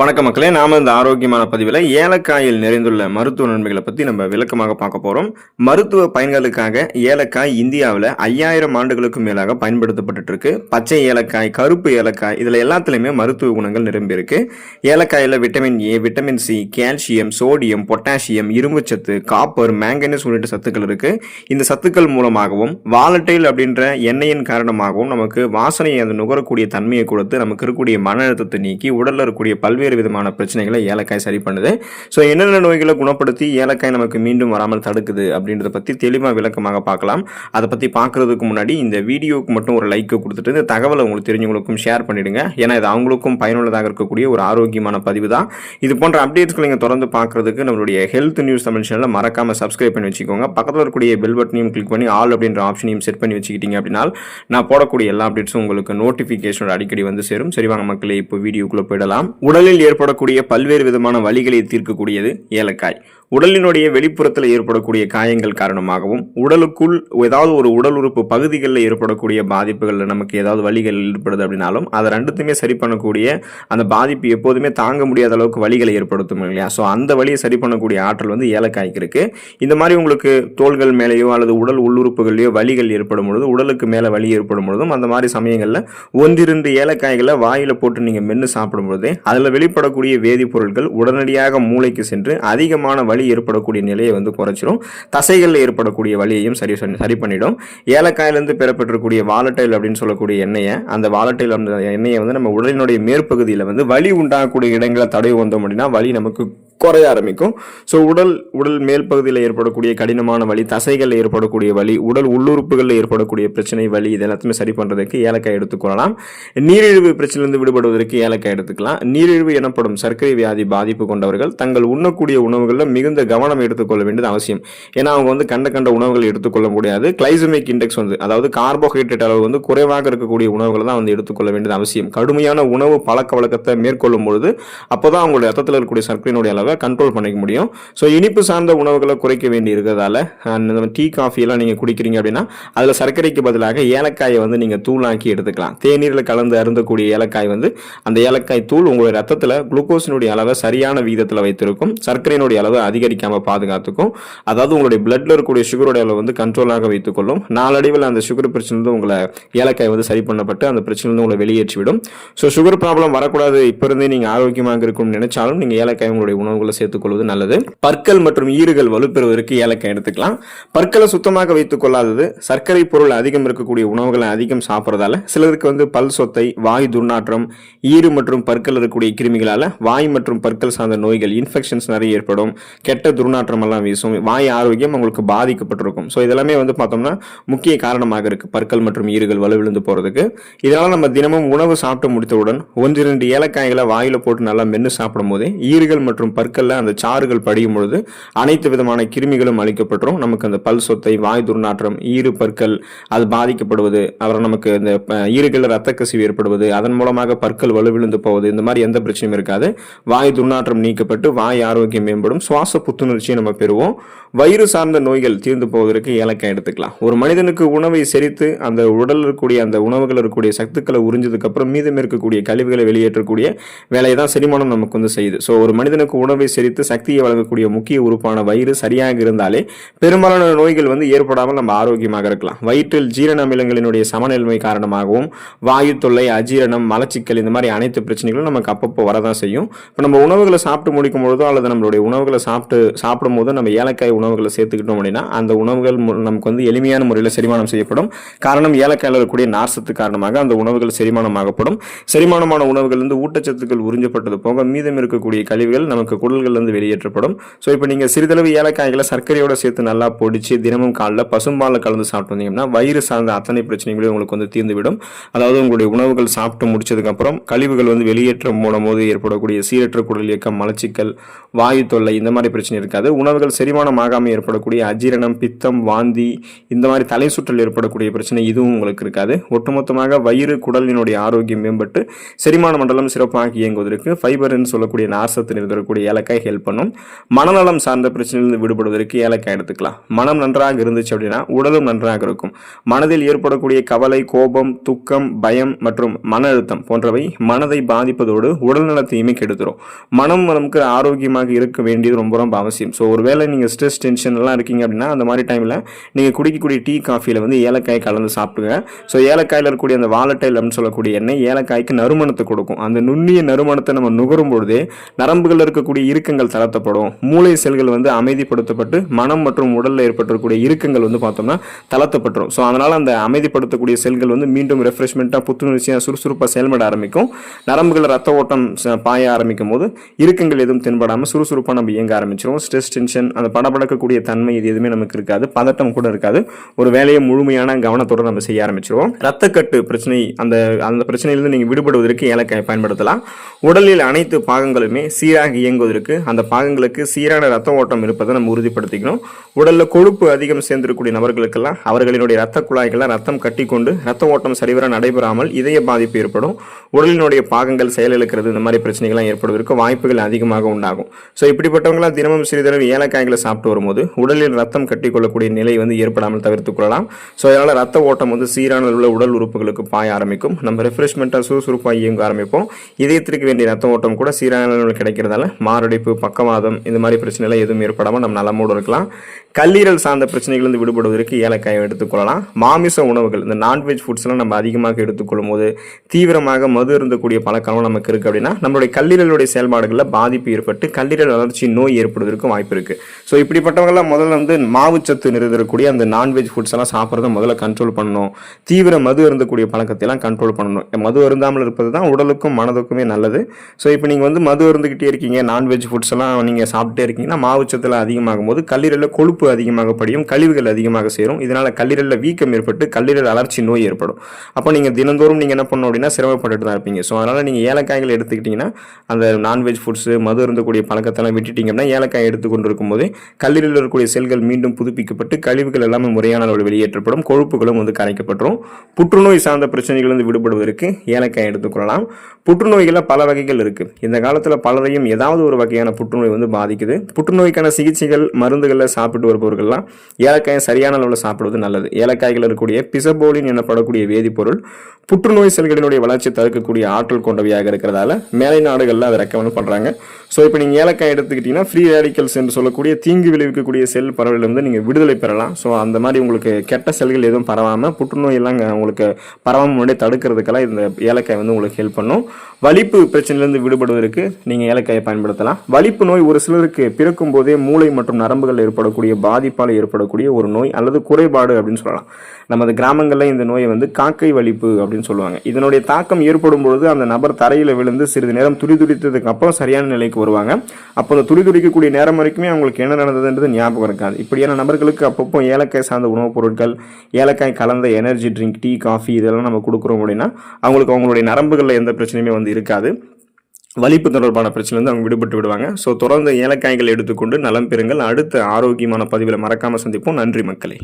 வணக்க மக்களே நாம இந்த ஆரோக்கியமான பதிவில் ஏலக்காயில் நிறைந்துள்ள மருத்துவ நன்மைகளை பற்றி நம்ம விளக்கமாக பார்க்க போகிறோம் மருத்துவ பயன்களுக்காக ஏலக்காய் இந்தியாவில் ஐயாயிரம் ஆண்டுகளுக்கும் மேலாக பயன்படுத்தப்பட்டு இருக்கு பச்சை ஏலக்காய் கருப்பு ஏலக்காய் இதில் எல்லாத்துலேயுமே மருத்துவ குணங்கள் நிரம்பி இருக்கு ஏலக்காயில் vitamin A vitamin C calcium sodium potassium இரும்புச்சத்து காப்பர் மேங்கனீஸ் உள்ளிட்ட சத்துக்கள் இருக்கு. இந்த சத்துக்கள் மூலமாகவும் வாலட்டைல் அப்படின்ற எண்ணெயின் காரணமாகவும் நமக்கு வாசனையை அந்த நுகரக்கூடிய தன்மையை கொடுத்து நமக்கு இருக்கக்கூடிய மன அழுத்தத்தை நீக்கி உடலில் இருக்கக்கூடிய பல்வேறு விதமான பிரச்சனைகளை ஏலக்காய் சரி பண்ணுது. ஸோ என்னென்ன நோய்களை குணப்படுத்தி ஏலக்காய் நமக்கு மீண்டும் வராமல் தடுக்குது அப்படின்றத பற்றி தெளிவாக விளக்கமாக பார்க்கலாம். அதை பற்றி பார்க்குறதுக்கு முன்னாடி இந்த வீடியோவுக்கு மட்டும் ஒரு லைக் கொடுத்துட்டு இந்த தகவலை உங்களுக்கு தெரிஞ்சவங்களுக்கும் ஷேர் பண்ணிடுங்க. ஏன்னா இது அவங்களுக்கும் பயனுள்ளதாக இருக்கக்கூடிய ஒரு ஆரோக்கியமான பதிவு தான். இது போன்ற அப்டேட்ஸ்களை நீங்கள் தொடர்ந்து பார்க்குறதுக்கு நம்மளுடைய ஹெல்த் நியூஸ் தமிழ் சேனலை மறக்காமல் சப்ஸ்கிரைப் பண்ணி வச்சுக்கோங்க. பக்கத்தில் இருக்கக்கூடிய பெல் பட்டனையும் கிளிக் பண்ணி ஆல் அப்படின்ற ஆப்ஷனையும் செட் பண்ணி வச்சுக்கிட்டீங்க அப்படின்னா நான் போடக்கூடிய எல்லா அப்டேட்ஸும் உங்களுக்கு நோட்டிஃபிகேஷனோட அடிக்கடி வந்து சேரும். சரி வாங்க மக்களே இப்போ வீடியோக்குள்ளே போயிடலாம். உடலில் ஏற்படக்கூடிய பல்வேறு விதமான வழிகளை தீர்க்கக்கூடியது ஏலக்காய். உடலினுடைய வெளிப்புறத்தில் ஏற்படக்கூடிய காயங்கள் காரணமாகவும் உடலுக்குள் ஏதாவது ஒரு உடல் உறுப்பு பகுதிகளில் ஏற்படக்கூடிய பாதிப்புகளில் நமக்கு ஏதாவது வலிகள் ஏற்படுது அப்படின்னாலும் அதை ரெண்டுத்தையுமே சரி பண்ணக்கூடிய அந்த பாதிப்பு எப்போதுமே தாங்க முடியாத அளவுக்கு வலிகளை ஏற்படுத்தும் இல்லையா? ஸோ அந்த வழியை சரி பண்ணக்கூடிய ஆற்றல் வந்து ஏலக்காய்க்கு இருக்கு. இந்த மாதிரி உங்களுக்கு தோள்கள் மேலேயோ அல்லது உடல் உள்ளுறுப்புகளையோ வலிகள் ஏற்படும் பொழுது உடலுக்கு மேலே வலி ஏற்படும் பொழுதும் அந்த மாதிரி சமயங்களில் ஒன்றிரண்டு ஏலக்காய்களை வாயில் போட்டு நீங்கள் மென்று சாப்பிடும் பொழுதே அதில் வெளிப்படக்கூடிய வேதிப்பொருட்கள் உடனடியாக மூளைக்கு சென்று அதிகமான வலி ஏற்படக்கூடிய நிலையை வந்து குறைச்சிரும். தசைகளில் ஏற்படக்கூடிய வலியையும் சரி சரி பண்ணிடும். ஏலக்காயிலிருந்து பெறப்பட்டிருக்கக்கூடிய வாலட்டைல் அப்படின்னு சொல்லக்கூடிய எண்ணெயை அந்த வாலட்டைல் அந்த எண்ணெயை வந்து நம்ம உடலினுடைய மேற்பகுதியில் வந்து வலி உண்டாகக்கூடிய இடங்களை தடவி வந்தோம் அப்படின்னா வலி நமக்கு குறைய ஆரம்பிக்கும். ஸோ உடல் உடல் மேல் பகுதியில் ஏற்படக்கூடிய கடினமான வலி தசைகளில் ஏற்படக்கூடிய வலி உடல் உள்ளுறுப்புகளில் ஏற்படக்கூடிய பிரச்சனை வலி இது எல்லாத்தையுமே சரி பண்ணுறதுக்கு ஏலக்காய் எடுத்துக்கொள்ளலாம் நீரிழிவு பிரச்சனையிலிருந்து விடுபடுவதற்கு ஏலக்காய் எடுத்துக்கலாம். நீரிழிவு எனப்படும் சர்க்கரை வியாதி பாதிப்பு கொண்டவர்கள் தங்கள் உண்ணக்கூடிய உணவுகளில் மிகுந்த கவனம் எடுத்துக்கொள்ள வேண்டியது அவசியம். ஏன்னா அவங்க வந்து கண்ட கண்ட உணவுகள் எடுத்துக்கொள்ள முடியாது. கிளைசமிக் இண்டெக்ஸ் வந்து அதாவது கார்போஹைட்ரேட் அளவு வந்து குறைவாக இருக்கக்கூடிய உணவுகளை தான் வந்து எடுத்துக்கொள்ள வேண்டியது அவசியம். கடுமையான உணவு பழக்க வழக்கத்தை மேற்கொள்ளும் பொழுது அப்போதான் அவங்களுடைய ரத்தத்தில் இருக்கக்கூடிய சர்க்கரையினுடைய அளவு கண்ட்ரோல் பண்ணிக்க முடியும். ஸோ இனிப்பு சார்ந்த உணவுகளை குறைக்க வேண்டி இருக்கிறதால டீ காஃபி எல்லாம் நீங்கள் குடிக்கிறீங்க அப்படின்னா அதில் சர்க்கரைக்கு பதிலாக ஏலக்காயை வந்து நீங்கள் தூளாக்கி எடுத்துக்கலாம். தேநீரில் கலந்து அருந்தக்கூடிய ஏலக்காய் வந்து அந்த ஏலக்காய் தூள் உங்களுடைய ரத்தத்தில் குளுக்கோஸினுடைய அளவை சரியான விகிதத்தில் வைத்திருக்கும். சர்க்கரையினுடைய அளவை அதிகரிக்காமல் பாதுகாத்துக்கும். அதாவது உங்களுடைய பிளட்ல இருக்கக்கூடிய சுகருடைய அளவு வந்து கண்ட்ரோலாக வைத்துக்கொள்ளும். நாளடைவில் அந்த சுகர் பிரச்சனை உங்களை ஏலக்காய் வந்து சரி பண்ணப்பட்டு அந்த பிரச்சனை வந்து உங்களை வெளியேற்றிவிடும். ஸோ சுகர் ப்ராப்ளம் வரக்கூடாது. இப்போ இருந்தே நீங்கள் ஆரோக்கியமாக இருக்கும்னு நினைச்சாலும் நீங்கள் ஏலக்காய் உங்களுடைய உணவு உணவுகளை சேர்த்துக்கொள்வது நல்லது. பற்கள் மற்றும் ஈறுகள் வலுப்பெறுவதற்கு ஏலக்காய் எடுத்துக்கலாம். பற்களை சுத்தமாக வைத்துக் கொள்ளாதது சர்க்கரை பொருள் அதிகம் இருக்கக்கூடிய உணவுகளை அதிகம் சாப்பிட்றதால சிலருக்கு வந்து பல் சொத்தை வாய் துர்நாற்றம் ஈறு மற்றும் பற்கள் இருக்கக்கூடிய கிருமிகளால் வாய் மற்றும் பற்கள் சார்ந்த நோய்கள் இன்ஃபெக்ஷன்ஸ் நிறைய ஏற்படும். கெட்ட துர்நாற்றம் எல்லாம் வீசும். வாய் ஆரோக்கியம் அவங்களுக்கு பாதிக்கப்பட்டிருக்கும். ஸோ இதெல்லாமே வந்து பார்த்தோம்னா முக்கிய காரணமாக இருக்கு பற்கள் மற்றும் ஈறுகள் வலுவிழுந்து போறதுக்கு. இதனால நம்ம தினமும் உணவு சாப்பிட்டு முடித்தவுடன் ஒன்று இரண்டு ஏலக்காய்களை வாயில போட்டு நல்லா மென்று சாப்பிடும் போதே ஈறுகள் மற்றும் பற்கள் பற்கள்ல அந்த சாறுகள் படியும் பொழுது அனைத்து விதமான கிருமிகளும் அழிக்கப்பட்டுரும் நமக்கு அந்த பல் சொத்தை வாய் துர்நாற்றம் ஈறு பற்கள் அது பாதிக்கப்படுவது அப்புறம் நமக்கு இந்த அஹ், ஈறுகளில் ரத்த கசிவு ஏற்படுவது அதன் மூலமாக பற்கள் வலுவிழுந்து போவது இந்த மாதிரி எந்த பிரச்சனையும் இருக்காது. வாய் துர்நாற்றம் நீக்கப்பட்டு வாய் ஆரோக்கியம் மேம்படும். சுவாச புத்துணர்ச்சியை நம்ம பெறுவோம். வயிறு சார்ந்த நோய்கள் தீர்ந்து போவதற்கு ஏலக்காய் எடுத்துக்கலாம். ஒரு மனிதனுக்கு உணவை செரித்து அந்த உடலில் இருக்கக்கூடிய அந்த உணவுகள் இருக்கக்கூடிய சத்துக்களை உறிஞ்சதுக்கு அப்புறம் மீதம் இருக்கக்கூடிய கழிவுகளை வெளியேற்றக்கூடிய வேலையை தான் செரிமானம் நமக்கு வந்து செய்யுது. ஸோ ஒரு மனிதனுக்கு உணவு செரித்து சக்தியை வழங்கக்கூடிய முக்கிய உறுப்பான வயிறு சரியாக இருந்தாலே பெரும்பாலான நோய்கள் வந்து ஏற்படாமல் நம்ம ஆரோக்கியமாக இருக்கலாம். வயிற்றில் ஜீரண அமிலங்களினுடைய சமநிலைமை காரணமாகவும் வாயு தொல்லை அஜீரணம் மலச்சிக்கல் இந்த மாதிரி அனைத்து பிரச்சனைகளும் நமக்கு அப்பப்போ வரதான் செய்யும். இப்போ நம்ம உணவுகளை சாப்பிட்டு முடிக்கும் பொழுதோ அல்லது நம்மளுடைய உணவுகளை சாப்பிட்டு சாப்பிடும் போது நம்ம ஏலக்காய் உணவுகளை சேர்த்துக்கிட்டோம் அப்படின்னா அந்த உணவுகள் நமக்கு வந்து எளிமையான முறையில் செரிமானம் செய்யப்படும். காரணம் ஏலக்காயில் இருக்கக்கூடிய நார்சத்து காரணமாக அந்த உணவுகள் செரிமானமாகப்படும். செரிமானமான உணவுகள் வந்து ஊட்டச்சத்துக்கள் உறிஞ்சப்பட்டது போக மீதம் இருக்கக்கூடிய கழிவுகள் நமக்கு பொருள்கள்லேருந்து வெளியேற்றப்படும். ஸோ இப்போ நீங்கள் சிறிதளவு ஏலக்காய்களை சர்க்கரையோட சேர்த்து நல்லா பொடிச்சு தினமும் காலைல பசும்பாலில் கலந்து சாப்பிட்டு வந்தீங்கன்னா வயிறு சார்ந்த அத்தனை பிரச்சனைகளையும் உங்களுக்கு வந்து தீர்ந்துவிடும். அதாவது உங்களுடைய உணவுகள் சாப்பிட்டு முடிச்சதுக்கப்புறம் கழிவுகள் வந்து வெளியேற்றம் மூலம் போது ஏற்படக்கூடிய சீரற்ற குடல் இயக்கம் மலச்சிக்கல் வாயு தொல்லை இந்த மாதிரி பிரச்சனை இருக்காது. உணவுகள் செரிமானம் ஆகாமல் ஏற்படக்கூடிய அஜீரணம் பித்தம் வாந்தி இந்த மாதிரி தலை சுற்றல் ஏற்படக்கூடிய பிரச்சனை இதுவும் உங்களுக்கு இருக்காது. ஒட்டுமொத்தமாக வயிறு குடலினுடைய ஆரோக்கியம் மேம்பட்டு செரிமான மண்டலம் சிறப்பாக இயங்குவதற்கு ஃபைபர்னு சொல்லக்கூடிய நார்சத்து நிறுத்தக்கூடிய ஏலக்காய் ஹெல்ப் பண்ணும். மனநலம் சார்ந்த பிரச்சனையிலிருந்து விடுபடுவதற்கு ஏலக்காய் எடுத்துக்கலாம். மனம் நன்றாக இருந்துச்சு அப்படின்னா உடலும் நன்றாக இருக்கும். மனதில் ஏற்படக்கூடிய கவலை கோபம் துக்கம் பயம் மற்றும் மன அழுத்தம் போன்றவை மனதை பாதிப்பதோடு உடல் நலத்தையுமே கெடுத்துரும். மனம் நமக்கு ஆரோக்கியமாக இருக்க வேண்டியது ரொம்ப ரொம்ப அவசியம். ஸோ ஒருவேளை நீங்கள் ஸ்ட்ரெஸ் டென்ஷன் எல்லாம் இருக்கீங்க அப்படின்னா அந்த மாதிரி டைமில் நீங்கள் குடிக்கக்கூடிய டீ காஃபியில் வந்து ஏலக்காய் கலந்து சாப்பிடுங்க. ஸோ ஏலக்காயில் இருக்கக்கூடிய அந்த வாலட்டைல் அப்படின்னு சொல்லக்கூடிய எண்ணெய் ஏலக்காய்க்கு நறுமணத்தை கொடுக்கும். அந்த நுண்ணிய நறுமணத்தை நம்ம நுகரும் பொழுதே நரம்புகளில் இருக்கக்கூடிய இறுக்கங்கள் தளர்த்தப்படும். மூளை செல்கள் வந்து அமைதிப்படுத்தப்பட்டு மனம் மற்றும் உடலில் ஏற்பட்டிருக்கக்கூடிய இறுக்கங்கள் வந்து பார்த்தோம்னா தளர்த்தப்பட்டுரும். ஸோ அதனால் அந்த அமைதிப்படுத்தக்கூடிய செல்கள் வந்து மீண்டும் ரெஃப்ரெஷ்மெண்ட்டாக புத்துணர்ச்சியாக சுறுசுறுப்பாக செயல்பட ஆரம்பிக்கும். நரம்புகள் ரத்த ஓட்டம் பாய ஆரம்பிக்கும் போது இறுக்கங்கள் எதுவும் தென்படாமல் சுறுசுறுப்பாக நம்ம இயங்க ஆரம்பிச்சிடும் ஸ்ட்ரெஸ் டென்ஷன் அந்த படபடக்கக்கூடிய தன்மை இது எதுவுமே நமக்கு இருக்காது. பதட்டம் கூட இருக்காது. ஒரு வேலையை முழுமையான கவனத்தோடு நம்ம செய்ய ஆரம்பிச்சிருவோம். ரத்தக்கட்டு பிரச்சனை அந்த அந்த பிரச்சனையிலிருந்து நீங்கள் விடுபடுவதற்கு ஏலக்காய் பயன்படுத்தலாம். உடலில் அனைத்து பாகங்களுமே சீராக இயங்குவதற்கு அந்த பாகங்களுக்கு சீரான ரத்த ஓட்டம் இருப்பதை நம்ம உறுதிப்படுத்திக்கணும். உடலில் கொழுப்பு அதிகம் சேர்ந்திருக்கக்கூடிய நபர்களுக்கெல்லாம் அவர்களினுடைய ரத்த குழாய்கள்லாம் ரத்தம் கட்டிக்கொண்டு ரத்த ஓட்டம் சரிவர நடைபெறாமல் இதய பாதிப்பு ஏற்படும். உடலினுடைய பாகங்கள் செயலிழக்கிறது இந்த மாதிரி பிரச்சனைகள்லாம் ஏற்படுவதற்கு வாய்ப்புகள் அதிகமாக உண்டாகும். ஸோ இப்படிப்பட்டவங்களாம் தினமும் சிறிதளவு ஏலக்காய்களை சாப்பிட்டு வரும்போது உடலில் ரத்தம் கட்டிக்கொள்ளக்கூடிய நிலை வந்து ஏற்படாமல் தவிர்த்துக் கொள்ளலாம். ஸோ அதனால் ரத்த ஓட்டம் வந்து சீரான உள்ள உடல் உறுப்புகளுக்கு பாய ஆரம்பிக்கும். நம்ம ரெஃப்ரெஷ்மெண்ட்டாக சுறுசுறுப்பாக இயங்க ஆரம்பிப்போம். இதயத்திற்கு வேண்டிய ரத்த ஓட்டம் கூட சீரான கிடைக்கிறதால கிடைக்கிறதால மாரடைப்பு பக்கவாதம் இந்த மாதிரி பிரச்சனைலாம் எதுவும் ஏற்படாமல் நம்ம நலமோடு இருக்கலாம். கல்லீரல் சார்ந்த பிரச்சனைகளிலிருந்து விடுபடுவதற்கு ஏலக்காயை எடுத்துக்கொள்ளலாம் மாமிச உணவுகள் இந்த நான்வெஜ் ஃபுட்ஸ்லாம் நம்ம அதிகமாக எடுத்துக்கொள்ளும் போது தீவிரமாக மது இருந்தக்கூடிய பழக்கம் நமக்கு இருக்குது அப்படின்னா நம்மளுடைய கல்லீரலுடைய செயல்பாடுகளில் பாதிப்பு ஏற்பட்டு கல்லீரல் வளர்ச்சி நோய் ஏற்படுவதற்கும் வாய்ப்பு இருக்குது ஸோ இப்படிப்பட்டவங்களாம் முதல்ல வந்து மாவுச்சத்து நிறுத்தக்கூடிய அந்த நான்வெஜ் ஃபுட்ஸ் எல்லாம் சாப்பிட்றத முதல்ல கண்ட்ரோல் பண்ணணும். தீவிர மது இருந்தக்கூடிய பழக்கத்தை எல்லாம் கண்ட்ரோல் பண்ணணும். மது அருந்தாமல் இருப்பது தான் உடலுக்கும் மனதுக்குமே நல்லது. ஸோ இப்போ நீங்கள் வந்து மது இருந்துக்கிட்டே இருக்கீங்க நான்வெஜ் ஃபுட்ஸ் எல்லாம் நீங்கள் சாப்பிட்டே இருக்கீங்கன்னா மாவுச்சத்தில் அதிகமாகும் போது கல்லீரலில் கொழுப்பு அதிகமாக படியும் கழிவுகள் அதிகமாக சேரும். இதனால் கல்லீரலில் வீக்கம் ஏற்பட்டு கல்லீரல் அலர்ச்சி நோய் ஏற்படும். அப்போ நீங்கள் தினந்தோறும் நீங்கள் என்ன பண்ணணும் அப்படின்னா சிரமப்பட்டுட்டு தான் இருப்பீங்க. ஸோ அதனால் நீங்கள் ஏலக்காய்கள் எடுத்துக்கிட்டிங்கன்னா அந்த நான்வெஜ் ஃபுட்ஸு மது இருந்தக்கூடிய பழக்கத்தெல்லாம் விட்டுட்டிங்க அப்படின்னா ஏலக்காய் எடுத்துக்கொண்டு இருக்கும்போது கல்லீரலில் இருக்கக்கூடிய செல்கள் மீண்டும் புதுப்பிக்கப்பட்டு கழிவுகள் எல்லாமே முறையான அளவில் வெளியேற்றப்படும். கொழுப்புகளும் வந்து கரைக்கப்பட்டுரும். புற்றுநோய் சார்ந்த பிரச்சனைகளிலிருந்து விடுபடுவதற்கு ஏலக்காய் எடுத்துக்கொள்ளலாம். புற்றுநோய்களில் பல வகைகள் இருக்குது இந்த காலத்தில் பலரையும் ஏதாவது ஒரு வகையான புற்றுநோய் வந்து பாதிக்குது. புற்றுநோய்க்கான சிகிச்சைகள் மருந்துகளில் சாப்பிட்டு வருபவர்கள்லாம் ஏலக்காயை சரியான அளவில் சாப்பிடுவது நல்லது. ஏலக்காய்கள் இருக்கக்கூடிய பிசபோலின் எனப்படக்கூடிய வேதிப்பொருள் புற்றுநோய் செல்களினுடைய வளர்ச்சி தடுக்கக்கூடிய ஆற்றல் கொண்டவையாக இருக்கிறதால மேலை நாடுகளில் அதை ரெக்கமெண்ட் பண்ணுறாங்க ஸோ இப்போ நீங்கள் ஏலக்காய் எடுத்துக்கிட்டிங்கன்னா ஃப்ரீ ரேடிக்கல்ஸ் என்று சொல்லக்கூடிய தீங்கு விளைவிக்கக்கூடிய செல் பரவலிருந்து நீங்கள் விடுதலை பெறலாம். ஸோ அந்த மாதிரி உங்களுக்கு கெட்ட செல்கள் எதுவும் பரவாமல் புற்றுநோய் எல்லாம் உங்களுக்கு பரவாமல் முன்னாடி தடுக்கிறதுக்கெல்லாம் இந்த ஏலக்காய் வந்து உங்களுக்கு ஹெல்ப் பண்ணும். வலிப்பு பிரச்சனையிலேருந்து விடுபடுவதற்கு நீங்கள் ஏலக்காயை பயன்படுத்தலாம். வலிப்பு நோய் ஒரு சிலருக்கு பிறக்கும் போதே மூளை மற்றும் நரம்புகள் ஏற்படக்கூடிய பாதிப்பால் ஏற்படக்கூடிய ஒரு நோய் அல்லது குறைபாடு அப்படின்னு சொல்லலாம். நமது கிராமங்களில் இந்த நோயை வந்து காக்கை வலிப்பு அப்படின்னு சொல்லுவாங்க. இதனுடைய தாக்கம் ஏற்படும் பொழுது அந்த நபர் தரையில் விழுந்து சிறிது நேரம் துடிதுடித்ததுக்கு அப்புறம் சரியான நிலைக்கு வருவாங்க. அப்போ அந்த துடிதுடிக்கக்கூடிய நேரம் வரைக்குமே அவங்களுக்கு என்ன நடந்ததுன்றது ஞாபகம் இருக்காது. இப்படியான நபர்களுக்கு அப்பப்போ ஏலக்காய் சார்ந்த உணவுப் பொருட்கள் ஏலக்காய் கலந்த எனர்ஜி ட்ரிங்க் டீ காஃபி இதெல்லாம் நம்ம கொடுக்குறோம் அப்படின்னா அவங்களுக்கு அவங்களுடைய நரம்புகளில் எந்த பிரச்சனையுமே வந்து இருக்காது. வலிப்பு தொடர்பான பிரச்சனைலேருந்து அவங்க விடுபட்டு விடுவாங்க. ஸோ தொடர்ந்து ஏலக்காய்கள் எடுத்துக்கொண்டு நலம் பெறுங்கள். அடுத்த ஆரோக்கியமான பதிவில் மறக்காமல் சந்திப்போம். நன்றி மக்களே.